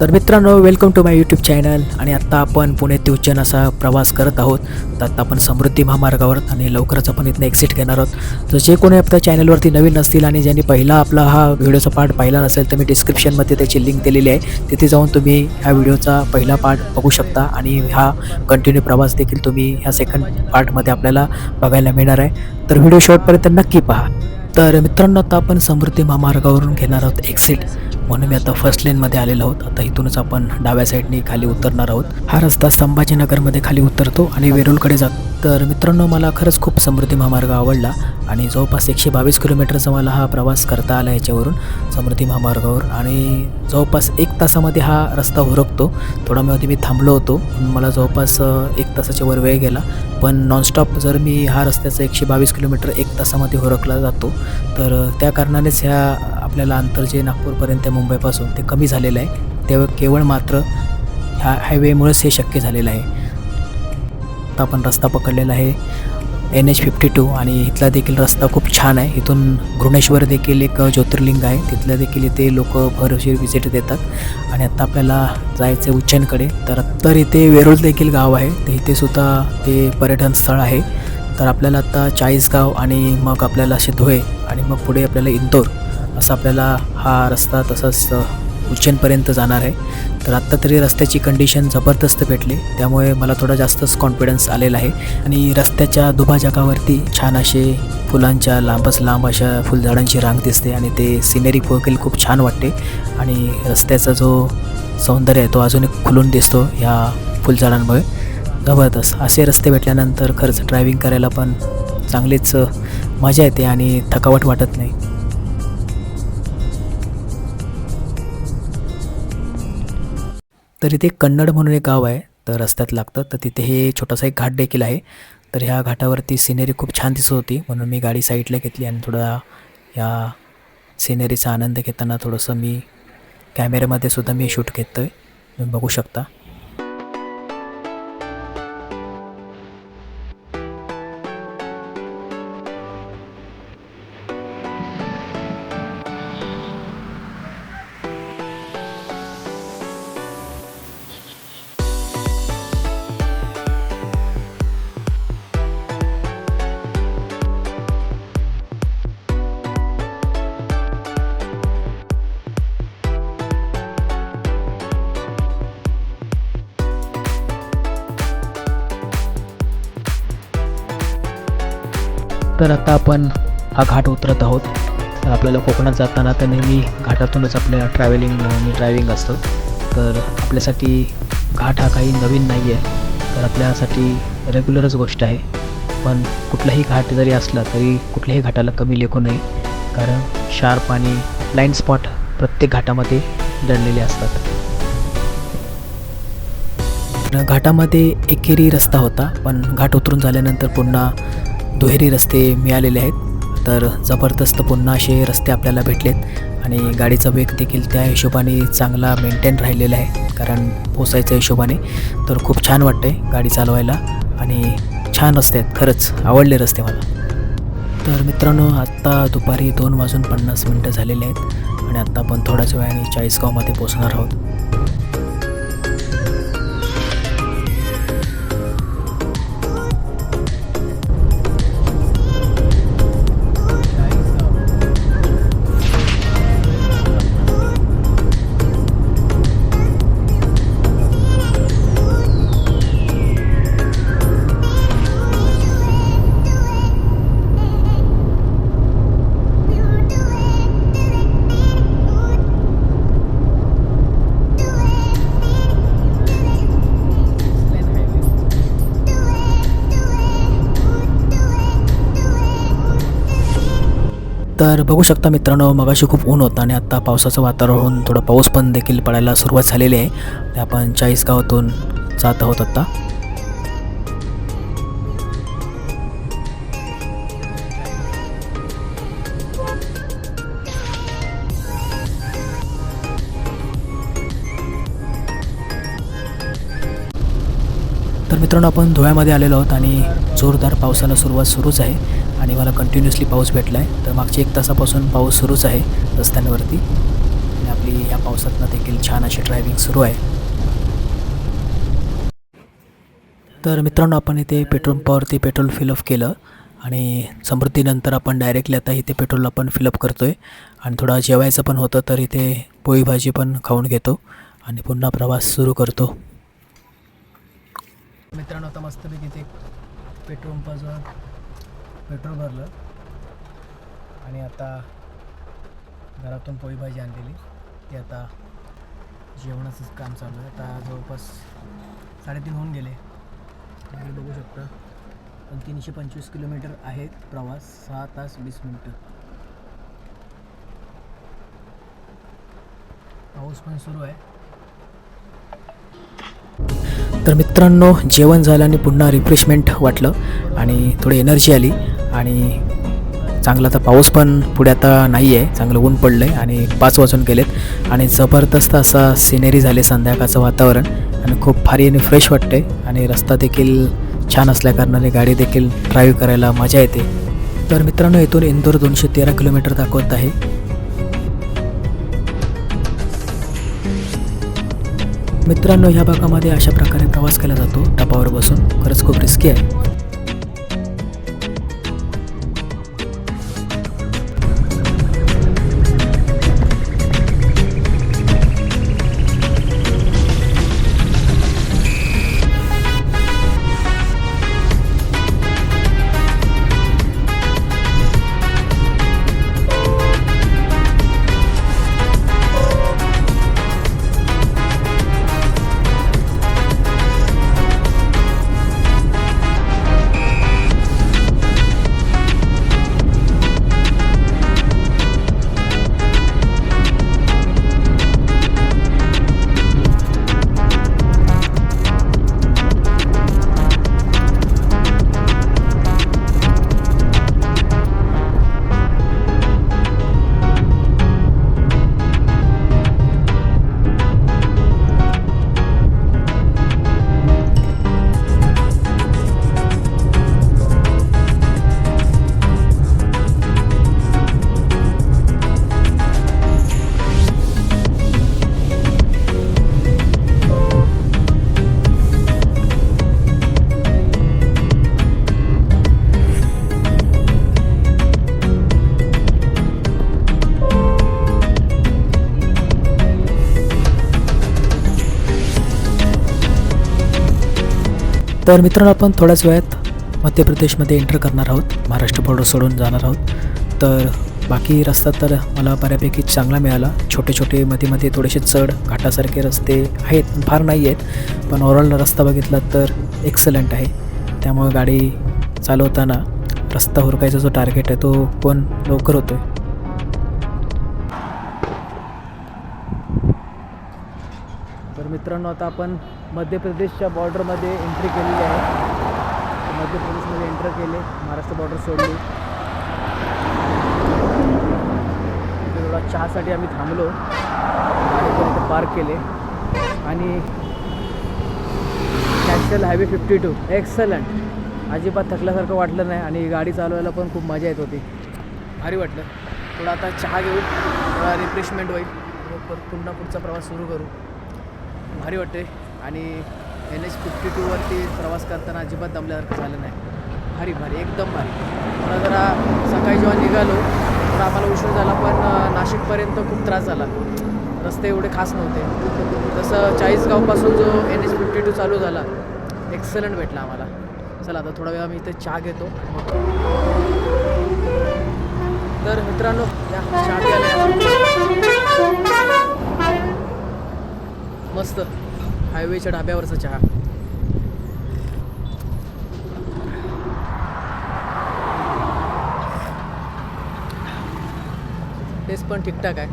तर मित्रांनो welcome to my YouTube channel आणि आत्ता आपण पुणे ते उज्जैन असा प्रवास करत आहोत. तर आत्ता आपण समृद्धी महामार्गावर आणि लवकरच आपण इथनं एक्झिट घेणार आहोत. तर जे कोणी आपल्या चॅनलवरती नवीन नसतील आणि ज्यांनी पहिला आपला हा व्हिडिओचा पार्ट पाहिला नसेल तर मी डिस्क्रिप्शनमध्ये त्याची लिंक दिलेली आहे. तिथे जाऊन तुम्ही ह्या व्हिडिओचा पहिला पार्ट बघू शकता आणि हा कंटिन्यू प्रवास देखील तुम्ही ह्या सेकंड पार्टमध्ये आपल्याला बघायला मिळणार आहे. तर व्हिडिओ शॉर्टपर्यंत नक्की पहा. तर मित्रांनो आता आपण समृद्धी महामार्गावरून घेणार आहोत एक्झिट म्हणून मी आता फर्स्ट लेनमध्ये आलेलो आहोत. आता इथूनच आपण डाव्या साईडने खाली उतरणार आहोत. हा रस्ता संभाजीनगरमध्ये खाली उतरतो आणि वेरूळकडे जातो. तर मित्रांनो मला खरंच खूप समृद्धी महामार्ग आवडला आणि जवळपास एकशे बावीस किलोमीटरचा मला हा प्रवास करता आला याच्यावरून समृद्धी महामार्गावर. आणि जवळपास एक तासामध्ये हा रस्ता हुरकतो. थोडा मध्ये मी थांबलो होतो. मला जवळपास एक तासाच्या वर वेळ गेला. पण नॉनस्टॉप जर मी हा रस्त्याचा एकशे बावीस किलोमीटर एक तासामध्ये होरकला जातो तर त्या कारणानेच ह्या आपल्याला अंतर जे नागपूरपर्यंत मुंबईपासून ते कमी झालेलं आहे. तेव्हा केवळ मात्र ह्या हायवेमुळेच हे शक्य झालेलं आहे. आता आपण रस्ता पकडलेला आहे. एन एच फिफ्टी टू आणि इथला देखील रस्ता खूप छान आहे. इथून घृणेश्वर देखील एक ज्योतिर्लिंग आहे. तिथलं देखील इथे लोक भरशीर विजिट देतात. आणि आता आपल्याला जायचं आहे उज्जैनकडे. तर तर इथे वेरूळ देखील गाव आहे. तर इथेसुद्धा ते पर्यटन स्थळ आहे. तर आपल्याला आता चाळीसगाव आणि मग आपल्याला असे धुळे आणि मग पुढे आपल्याला इंदोर असं आपल्याला हा रस्ता तसंच उज्जैनपर्यंत जाणार आहे. तर आत्ता तरी रस्त्याची कंडिशन जबरदस्त भेटली. त्यामुळे मला थोडा जास्तच कॉन्फिडन्स आलेला आहे. आणि रस्त्याच्या दुभाजकावरती छान असे फुलांच्या लांबच लांब अशा फुलझाडांची रांग दिसते आणि ते सिनेरी देखील खूप छान वाटते. आणि रस्त्याचा जो सौंदर्य आहे तो अजून एक खुलून दिसतो ह्या फुलझाडांमुळे. जबरदस्त. असे रस्ते भेटल्यानंतर खरंच ड्रायव्हिंग करायला पण चांगलीच मजा येते आणि थकावट वाटत नाही. तर इथे कन्नड म्हणून एक गाव आहे तर रस्त्यात लागतं. तर तिथे हे छोटासा एक घाट देखील आहे. तर ह्या घाटावरती सिनेरी खूप छान दिसत होती. म्हणून मी गाडी साईडला घेतली आणि थोडा या सिनेरीचा आनंद घेताना थोडंसं मी कॅमेऱ्यामध्ये सुद्धा मी शूट घेतो आहे तुम्ही बघू शकता. तर आता आपण हा घाट उतरत आहोत. तर आपल्याला कोकणात जाताना तर नेहमी घाटातूनच आपल्या ट्रॅव्हलिंग आणि ड्रायव्हिंग असतं. तर आपल्यासाठी घाट हा काही नवीन नाही आहे तर आपल्यासाठी रेग्युलरच गोष्ट आहे. पण कुठलाही घाट जरी असला तरी कुठल्याही घाटाला कमी लेखू नये. कारण शार्प आणि ब्लाइंड स्पॉट प्रत्येक घाटामध्ये दडलेले असतात. घाटामध्ये एकेरी रस्ता होता पण घाट उतरून झाल्यानंतर पुन्हा दुहेरी रस्ते मिळालेले आहेत. तर जबरदस्त पुन्हा असे रस्ते आपल्याला भेटलेत. आणि गाडीचा वेग देखील त्या हिशोबाने चांगला मेंटेन राहिलेला आहे. कारण पोसायच्या हिशोबाने. तर खूप छान वाटते गाडी चालवायला. आणि छान रस्ते आहेत. खरंच आवडले रस्ते मला. तर मित्रांनो आत्ता दुपारी दोन वाजून पन्नास मिनटं झालेले आहेत. आणि आत्ता आपण थोड्याच वेळाने चाळीसगावमध्ये पोचणार आहोत. तर बघू शकता मित्रांनो मगाशी खूप ऊन होतं आणि आत्ता पावसाचं वातावरण होऊन थोडं पाऊस पण देखील पडायला सुरुवात झालेली आहे. ते आपण चाळीसगावातून जात आहोत आत्ता तर मित्रांनो आपण धुळ्यामध्ये आलेलो आहोत आणि जोरदार पावसाला सुरुवात सुरूच आहे. आणि मला कंटिन्युअसली पाऊस भेटला आहे तर मागच्या एक तासापासून पाऊस सुरूच आहे रस्त्यांवरती. आणि आपली ह्या या पावसातनं देखील छान अशी ड्रायव्हिंग सुरू आहे. तर मित्रांनो आपण इथे पेट्रोल पंपावरती पेट्रोल फिलअप केलं. आणि समृद्धीनंतर आपण डायरेक्टली आता इथे पेट्रोल आपण फिलअप करतो आहे आणि थोडा जेवायचं पण होतं तर इथे पोळी भाजी पण खाऊन घेतो. आणि पुन्हा प्रवास सुरू करतो. मित्रांनो आता मस्तपैकी इथे पेट्रोल पंपाचं पेट्रोल भरलं. आणि आता घरातून पोळी भाजी आणलेली. ती आता जेवणाचंच काम चालू आहे. आता जवळपास साडेतीन होऊन गेले. तुम्ही बघू शकता. पण तीनशे पंचवीस किलोमीटर आहे प्रवास. सहा तास वीस मिनटं. पाऊस पण सुरू आहे. तर मित्रांनो जेवण झालं आणि पुन्हा रिफ्रेशमेंट वाटलं आणि थोडी एनर्जी आली. आणि चांगला तर पाऊस पण पुढे आता नाही आहे चांगलं ऊन पडलं आहे आणि पाच वाजून गेलेत. आणि जबरदस्त असा सिनेरी झाले संध्याकाळचं वातावरण. आणि खूप भारी आणि फ्रेश वाटते आणि रस्ता देखील छान असल्याकारणाने गाडी देखील ड्राईव्ह करायला मजा येते. तर मित्रांनो इथून इंदोर दोनशे तेरा किलोमीटर दाखवत आहे. मित्रांनो ह्या भागामध्ये अशा प्रकारे प्रवास केला जातो. टपावर बसून. खरंच खूप रिस्की आहे. तर मित्रांनो आपण थोड्याच वेळात मध्य प्रदेशमध्ये एंटर करणार आहोत. महाराष्ट्र बॉर्डर सोडून जाणार आहोत. तर बाकी रस्ता तर मला बऱ्यापैकी चांगला मिळाला. छोटे छोटे मध्ये मध्ये थोडेसे चढ घाटासारखे रस्ते आहेत फार नाही आहेत. पण ओव्हरऑल रस्ता बघितला तर एक्सलंट आहे. त्यामुळे गाडी चालवताना रस्ता हुरकायचा जो टार्गेट आहे तो पण लवकर होतो आहे तर मित्रांनो आता आपण मध्य प्रदेशच्या बॉर्डरमध्ये एंट्री केलेली आहे. मध्य प्रदेशमध्ये एंटर केले. महाराष्ट्र बॉर्डर सोडली. थोडा चहासाठी आम्ही थांबलो. गाडीपर्यंत पार्क केले. आणि national highway fifty two excellent अजिबात थकल्यासारखं वाटलं नाही आणि गाडी चालवायला पण खूप मजा येत होती. भारी वाटलं. थोडा आता चहा घेऊ. थोडा रिफ्रेशमेंट होईल. परत पुन्हा पुढचा प्रवास सुरू करू. भारी वाटते आणि एन एच फिफ्टी टूवरती प्रवास करताना अजिबात दमल्यासारखं झालं नाही. भारी भारी एकदम भारी. मला जरा सकाळी जेव्हा निघालो तर आम्हाला उशीर झाला पण नाशिकपर्यंत खूप त्रास झाला. रस्ते एवढे खास नव्हते. तसं चाळीसगावपासून जो एन एच फिफ्टी टू चालू झाला एक्सलंट भेटला आम्हाला. चला आता थोडा वेळ आम्ही इथे चहा घेतो. तर मित्रांनो या चहा प्यायला मस्त. हायवेच्या डाब्यावरचा चहा. टेस्ट पण ठीकठाक आहे.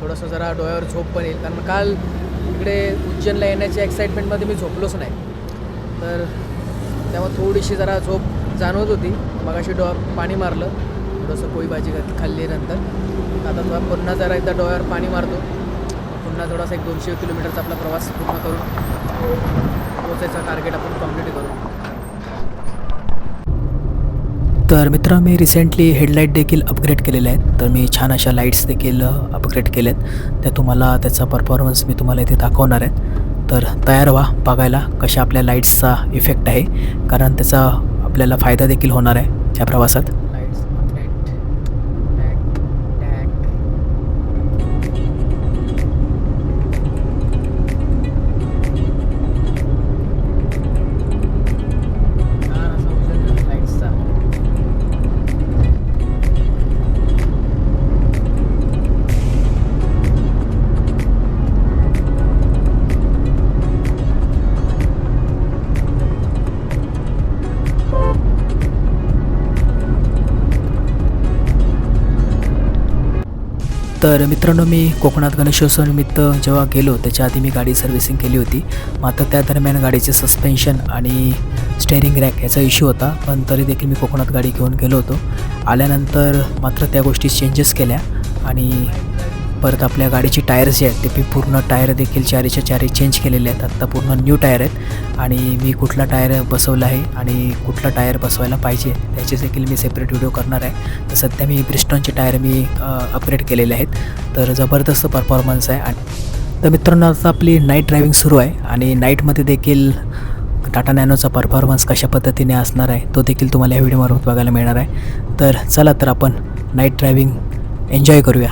थोडंसं जरा डोळ्यावर झोप पण येईल. कारण काल इकडे उज्जैनला येण्याच्या एक्साइटमेंटमध्ये मी झोपलोच नाही. तर त्यामुळे थोडीशी जरा झोप जाणवत होती. मगाशी डोळा पाणी मारलं. थोडंसं पोळी भाजी घात- खाल्लीनंतर आता थोडा पुन्हा जरा एकदा डोळ्यावर पाणी मारतो. पुन्हा थोडासा एक दोनशे किलोमीटरचा आपला प्रवास पूर्ण करून पोचायचा टार्गेट आपण कंप्लीट करू. तर मित्र मी रिसेंटली हेडलाईट देखील अपग्रेड केलेले आहेत. तर मी छान अशा लाईट्स देखील अपग्रेड केल्यात त्या तुम्हाला त्याचा परफॉर्मन्स मी तुम्हाला इथे दाखवणार आहे तर तयार व्हा बघायला कशा आपल्या लाईट्सचा इफेक्ट आहे. कारण त्याचा आपल्याला फायदा देखील होणार आहे या प्रवासात. तर मित्रांनो मी कोकणात गणेशोत्सवानिमित्त जेव्हा गेलो त्याच्या आधी मी गाडी सर्व्हिसिंग केली होती. मात्र त्या दरम्यान गाडीचे सस्पेन्शन आणि स्टेअरिंग रॅक याचा इश्यू होता. पण तरी देखील मी कोकणात गाडी घेऊन गेलो होतो. आल्यानंतर मात्र त्या गोष्टी चेंजेस केल्या आणि परत आपल्या गाडीची टायर्स जे आहेत ते मी पूर्ण टायर देखील चारीच्या चारी चेंज केलेले आहेत. आत्ता पूर्ण न्यू टायर आहेत. आणि मी कुठला टायर बसवला आहे आणि कुठला टायर बसवायला पाहिजे त्याचे देखील मी सेपरेट व्हिडिओ करणार आहे. तर सध्या मी ब्रिस्टॉनचे टायर मी अपग्रेड केलेले आहेत. तर जबरदस्त परफॉर्मन्स आहे. आणि तर मित्रांनो आता आपली नाईट ड्रायव्हिंग सुरू आहे. आणि नाईटमध्ये देखील टाटा नॅनोचा परफॉर्मन्स कशा पद्धतीने असणार आहे तो देखील तुम्हाला या व्हिडिओमार्फत बघायला मिळणार आहे. तर चला तर आपण नाईट ड्रायव्हिंग एन्जॉय करूया.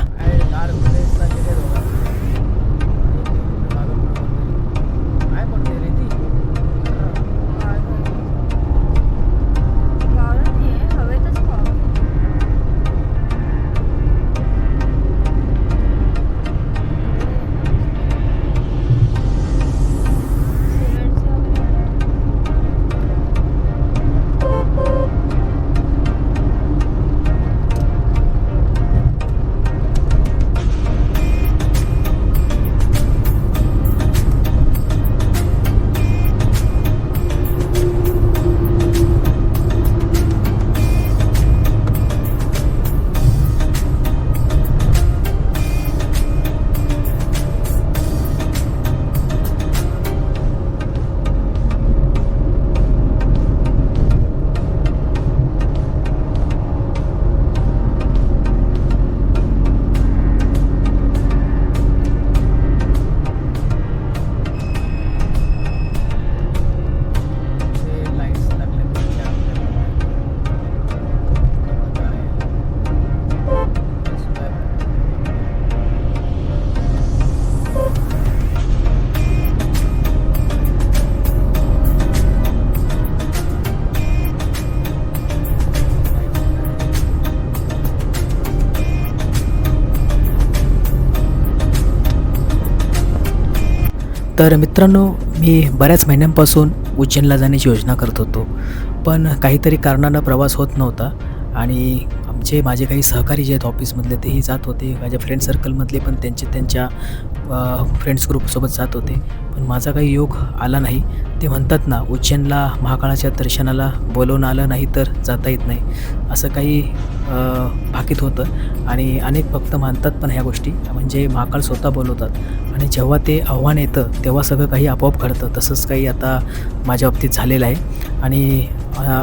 तर मित्रांनो मी बऱ्याच महिन्यांपासून उज्जैनला जाण्याची योजना करत होतो. पण काहीतरी कारणानं प्रवास होत नव्हता आणि आमचे माझे काही सहकारी जे आहेत ऑफिसमधले तेही जात होते. माझ्या फ्रेंड सर्कलमधले पण त्यांचे त्यांच्या फ्रेंड्स ग्रुपसोबत जात होते. पण माझा काही योग आला नाही. ते म्हणतात ना उज्जैनला महाकाळाच्या दर्शनाला बोलवून आलं नाही तर जाता येत नाही. असं काही भाकीत होतं. आणि अनेक भक्त मानतात पण ह्या गोष्टी. म्हणजे महाकाळ स्वतः बोलवतात. आणि जेव्हा ते आव्हान येतं तेव्हा सगळं काही आपोआप घडतं. तसंच काही आता माझ्या बाबतीत झालेलं आहे. आणि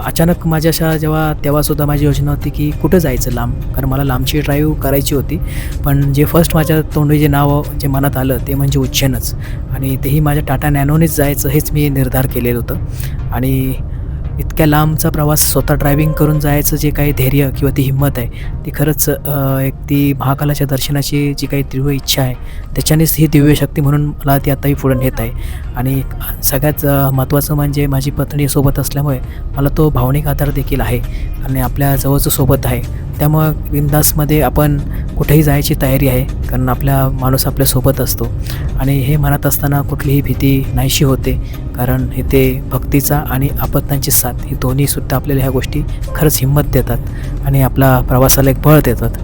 अचानक माझ्याशा जेव्हा तेव्हासुद्धा माझी योजना होती की कुठं जायचं लांब? कारण मला लांबची ड्राईव्ह करायची होती. पण जे फर्स्ट माझ्या तोंडी जे नाव जे मनात आलं ते म्हणजे उज्जैनच. आणि तेही माझ्या टाटा नॅनोनेच जायचं हेच मी निर्धार केलेलं होतं. आणि इतक्या लांबचा प्रवास स्वतः ड्रायव्हिंग करून जायचं जे काही धैर्य किंवा ती हिंमत आहे ती खरंच एक ती महाकालाच्या दर्शनाची जी काही तीव्र इच्छा आहे त्याच्यानेच ही दिव्य शक्ती म्हणून मला ती आताही पुढे नेत आहे. आणि सगळ्यात महत्त्वाचं म्हणजे माझी पत्नी सोबत असल्यामुळे मला तो भावनिक आधार देखील आहे आणि आपल्या जवळचं सोबत आहे. त्यामुळं बिंदासमध्ये आपण कुठेही जायची तयारी आहे कारण आपला माणूस आपल्यासोबत असतो. आणि हे म्हणत असताना कुठलीही भीती नाहीशी होते कारण इथे भक्तीचा आणि आपत्तांची असतात. ही दोन्हीसुद्धा आपल्याला ह्या गोष्टी खरंच हिंमत देतात आणि आपला प्रवासाला एक बळ देतात.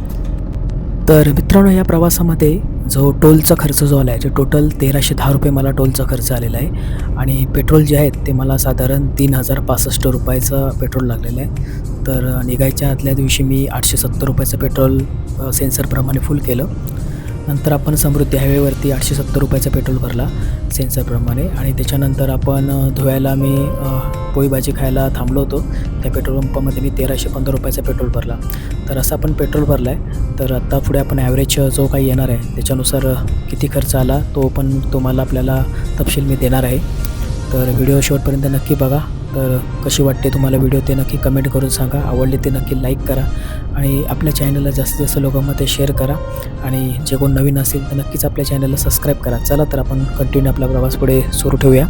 तर मित्रांनो या प्रवासामध्ये जो टोलचा खर्च जो आला आहे जो टोटल तेराशे दहा रुपये मला टोलचा खर्च आलेला आहे आणि पेट्रोल जे आहेत ते मला साधारण तीन हजार पासष्ट रुपयाचं पेट्रोल लागलेलं आहे. तर निघायच्या आदल्या दिवशी मी आठशे सत्तर रुपयाचं पेट्रोल सेन्सरप्रमाणे फुल केलं. नंतर आपण समृद्धी हायवेवरती आठशे सत्तर रुपयाचा पेट्रोल भरला सेन्सरप्रमाणे. आणि त्याच्यानंतर आपण धुवायला मी पोळी भाजी खायला थांबलो होतो. त्या पेट्रोल पंपामध्ये मी तेराशे पंधरा रुपयाचा पेट्रोल भरला. तर असं आपण पेट्रोल भरला आहे तर आत्ता पुढे आपण ॲव्हरेज जो काही येणार आहे त्याच्यानुसार किती खर्च आला तो पण तुम्हाला आपल्याला तपशील मी देणार आहे. तर व्हिडिओ शेवटपर्यंत नक्की बघा. तर कशी वाटते तुम्हाला व्हिडिओ ते नक्की कमेंट करून सांगा. आवडले ते नक्की लाईक करा आणि आपल्या चॅनलला जास्तीत जास्त लोकांमध्ये शेअर करा आणि जे कोण नवीन असेल तर नक्कीच आपल्या चॅनलला सबस्क्राईब करा. चला तर आपण कंटिन्यू आपला प्रवास पुढे सुरू ठेवूया.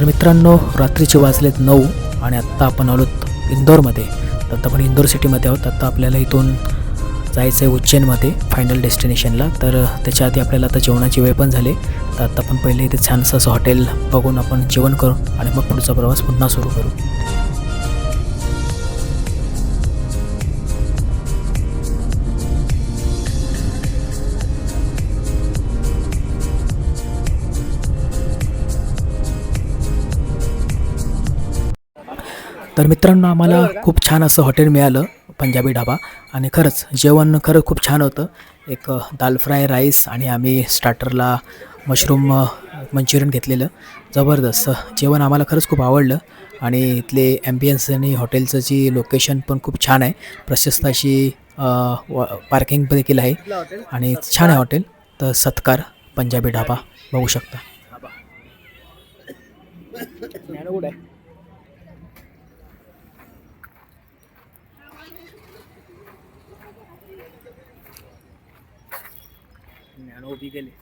तर मित्रांनो रात्रीचे वाजलेत नऊ आणि आत्ता आपण आलोत इंदोरमध्ये. तर आता आपण इंदोर सिटीमध्ये आहोत. आत्ता आपल्याला इथून जायचं आहे उज्जैनमध्ये फायनल डेस्टिनेशनला तर त्याच्या आधी आपल्याला आता जेवणाची वेळ पण झाली. तर आत्ता आपण पहिले इथे छानसं असं हॉटेल बघून आपण जेवण करू आणि मग पुढचा प्रवास पुन्हा सुरू करू. तर मित्रांनो आम्हाला खूप छान असं हॉटेल मिळालं पंजाबी ढाबा. आणि खरंच जेवण खरं खूप छान होतं. एक दाल फ्राय राईस आणि आम्ही स्टार्टरला मशरूम मंचुरियन घेतलेलं. जबरदस्त. जेवण आम्हाला खरंच खूप आवडलं. आणि इथले ॲम्बियन्स आणि हॉटेलचं जी लोकेशन पण खूप छान आहे. प्रशस्त अशी पार्किंग देखील आहे. आणि छान आहे हॉटेल तर सत्कार पंजाबी ढाबा. बघू शकता. ज्ञानो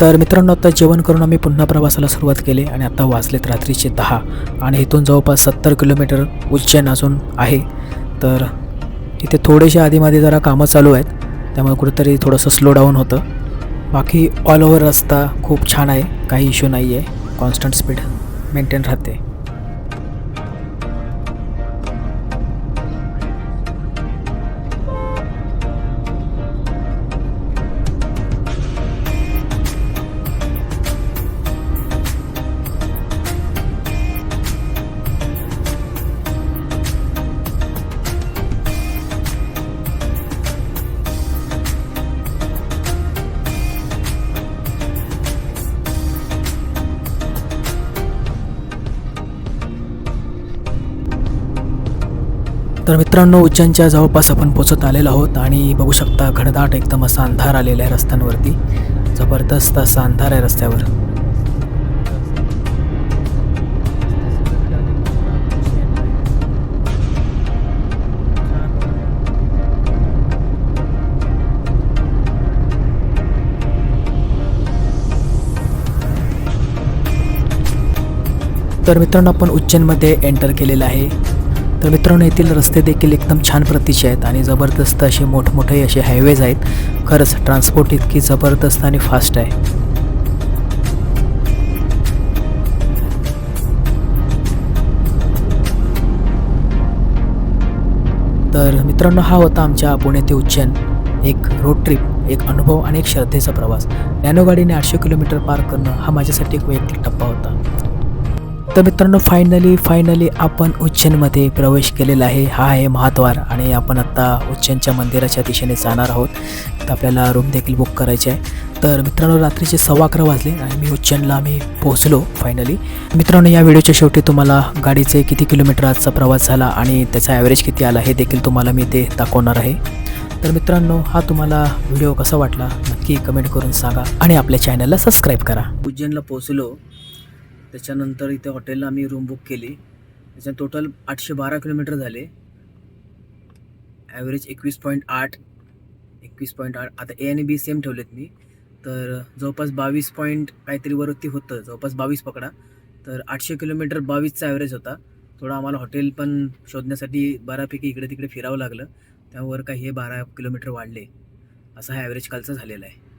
तर मित्रांनो आता जेवण करून आम्ही पुन्हा प्रवासाला सुरुवात केली आणि आता वाजलेत रात्रीचे दहा आणि इथून जवळपास सत्तर किलोमीटर उज्जैन अजून आहे. तर इथे थोडेसे आधीमध्ये जरा कामं चालू आहेत त्यामुळे कुठेतरी थोडंसं स्लो डाऊन होतं. बाकी ऑल ओव्हर रस्ता खूप छान आहे काही इश्यू नाही आहे कॉन्स्टंट स्पीड मेंटेन राहते तर मित्रांनो उज्जैनच्या जवळपास आपण पोचत आलेलो आहोत आणि बघू शकता घनदाट एकदम असा अंधार आलेला आहे रस्त्यांवरती. जबरदस्त असा अंधार आहे रस्त्यावर. तर मित्रांनो आपण उज्जैनमध्ये एंटर केलेलं आहे. तर मित्रांनो येथील रस्ते देखील एकदम छान प्रतीचे आहेत आणि जबरदस्त असे मोठमोठे असे हायवेज आहेत. खरंच ट्रान्सपोर्ट इतकी जबरदस्त आणि फास्ट आहे. तर मित्रांनो हा होता आमच्या पुणे ते उज्जैन. एक रोड ट्रिप एक अनुभव आणि एक श्रद्धेचा प्रवास. नॅनो गाडीने आठशे किलोमीटर पार करणं हा माझ्यासाठी एक वैयक्तिक टप्पा होता. तर मित्रांनो फायनली फायनली आपण उज्जैनमध्ये प्रवेश केलेला आहे. हा आहे महाद्वार आणि आपण आत्ता उज्जैनच्या मंदिराच्या दिशेने जाणार आहोत. तर आपल्याला रूम देखील बुक करायचे आहे. तर मित्रांनो रात्रीचे सव्वा अकरा वाजले आणि मी उज्जैनला आम्ही पोहोचलो फायनली मित्रांनो या व्हिडिओच्या शेवटी तुम्हाला गाडीचे किती किलोमीटर आजचा प्रवास झाला आणि त्याचा ॲव्हरेज किती आला हे देखील तुम्हाला मी ते दाखवणार आहे. तर मित्रांनो हा तुम्हाला व्हिडिओ कसा वाटला नक्की कमेंट करून सांगा आणि आपल्या चॅनलला सबस्क्राईब करा. उज्जैनला पोहोचलो त्याच्यानंतर इथे हॉटेलला आम्ही रूम बुक केली. त्याच्या टोटल आठशे बारा किलोमीटर झाले. ॲव्हरेज एकवीस पॉईंट आठ एकवीस पॉईंट आठ. आता ए आणि बी सेम ठेवलेत मी. तर जवळपास बावीस पॉईंट काहीतरी वरती होतं. जवळपास बावीस पकडा. तर आठशे किलोमीटर बावीसचा ॲव्हरेज होता. थोडं आम्हाला हॉटेल पण शोधण्यासाठी बऱ्यापैकी इकडे तिकडे फिरावं लागलं. त्यावर काही हे बारा किलोमीटर वाढले. असा हा ॲव्हरेज कालचा झालेला आहे.